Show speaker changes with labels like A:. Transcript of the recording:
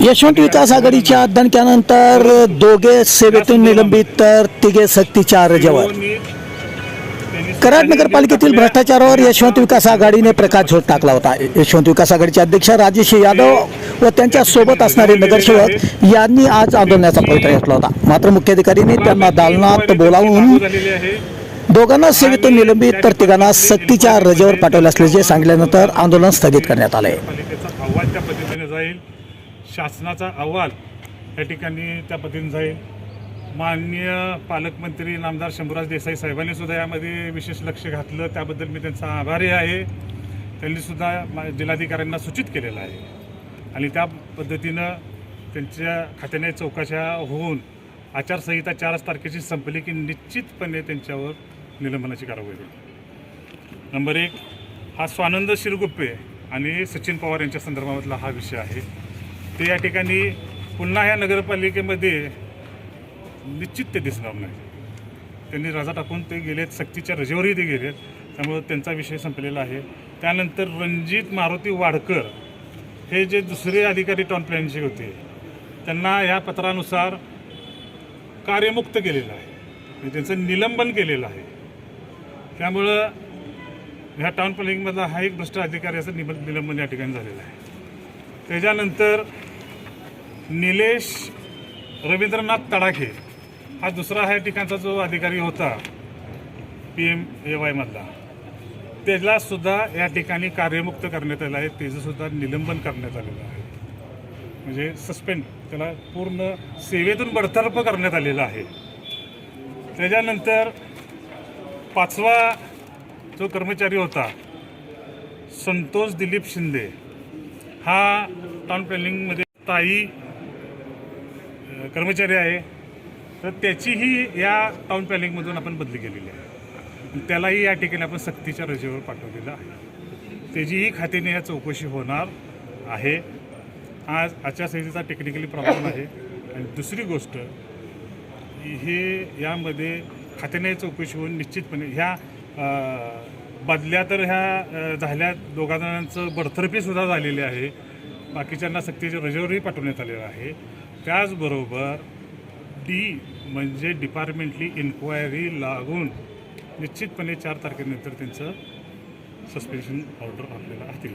A: यशवंत विकास आघाडीच्या दणक्यानंतर दोघे सेवेतून निलंबित तर तिघे सक्तीच्या रजेवर कराड नगरपालिकेतील भ्रष्टाचारावर यशवंत विकास आघाडीने प्रकाश झोत टाकला होता. यशवंत विकास आघाडीचे अध्यक्ष राजेश यादव व त्यांच्यासोबत असणारे नगरसेवक यांनी आज आंदोलनाचा पवित्रा घेतला होता. मात्र मुख्याधिकाऱ्यांनी त्यांना दालनात बोलावून दोघांना सेवेतून निलंबित तर तिघांना सक्तीच्या रजेवर पाठवले असल्याचे सांगितल्यानंतर आंदोलन स्थगित करण्यात आले.
B: जाईल. शासनाचा अहवाल या ठिकाणी त्या पद्धतीने जाईल. माननीय पालकमंत्री नामदार शंभूराज देसाई साहेबांनी सुद्धा यामध्ये विशेष लक्ष घातलं. त्याबद्दल मी त्यांचा आभारी आहे. त्यांनीसुद्धा मा- जिल्हाधिकाऱ्यांना सूचित केलेलं आहे. आणि त्या पद्धतीनं त्यांच्या खात्याने चौकशा होऊन आचारसंहिता चारच तारखेची संपली की निश्चितपणे त्यांच्यावर निलंबनाची कारवाई होईल. नंबर एक हा स्वानंद शिरगुप्पे आणि सचिन पवार यांच्या संदर्भामधला हा विषय आहे. ते या ठिकाणी पुन्हा ह्या नगरपालिकेमध्ये निश्चित ते दिसणार नाही. त्यांनी रजा टाकून ते गेलेत सक्तीच्या रजेवरही ते गेलेत. त्यामुळं त्यांचा विषय संपलेला आहे. त्यानंतर रणजित मारुती वाडकर हे जे दुसरे अधिकारी टाउन प्लॅनचे होते त्यांना या पत्रानुसार कार्यमुक्त केलेलं आहे. म्हणजे त्यांचं निलंबन केलेलं आहे. त्यामुळं ह्या टाउन प्लॅनिंगमधला हा एक भ्रष्ट अधिकारी असं निब निलंबन या ठिकाणी झालेलं आहे. त्याच्यानंतर निलेश रवींद्रनाथ तडाखे हा दुसरा ह्या ठिकाणचा जो अधिकारी होता पी एम ए वायमधला त्याला सुद्धा या ठिकाणी कार्यमुक्त करण्यात आलं आहे. त्याचंसुद्धा निलंबन करण्यात आलेलं आहे. म्हणजे सस्पेंड त्याला पूर्ण सेवेतून बडतर्फ करण्यात आलेलं आहे. त्याच्यानंतर पाचवा जो कर्मचारी होता संतोष दिलीप शिंदे हा टाउन प्लॅनिंगमध्ये स्थायी कर्मचारी आहे. तर त्याचीही या टाउन प्लॅनिंगमधून आपण बदली केलेली आहे. त्यालाही या ठिकाणी आपण सक्तीच्या रजेवर पाठवलेलं आहे. त्याचीही खात्याने या चौकशी होणार आहे. आज आचारसंहितेचा टेक्निकली प्रॉब्लेम आहे. आणि दुसरी गोष्ट हे यामध्ये खात्याने चौकशी होऊन निश्चितपणे ह्या बदल्या तर ह्या झाल्या. दोघा जणांचं बडतर्फीसुद्धा झालेली आहे. बाकीच्यांना सक्तीच्या रजेवरही पाठवण्यात आलेलं आहे. त्याचबरोबर डी म्हणजे डिपार्टमेंटली इन्क्वायरी लागून निश्चितपणे चार तारखेनंतर त्यांचं सस्पेन्शन ऑर्डर आपल्याला हाती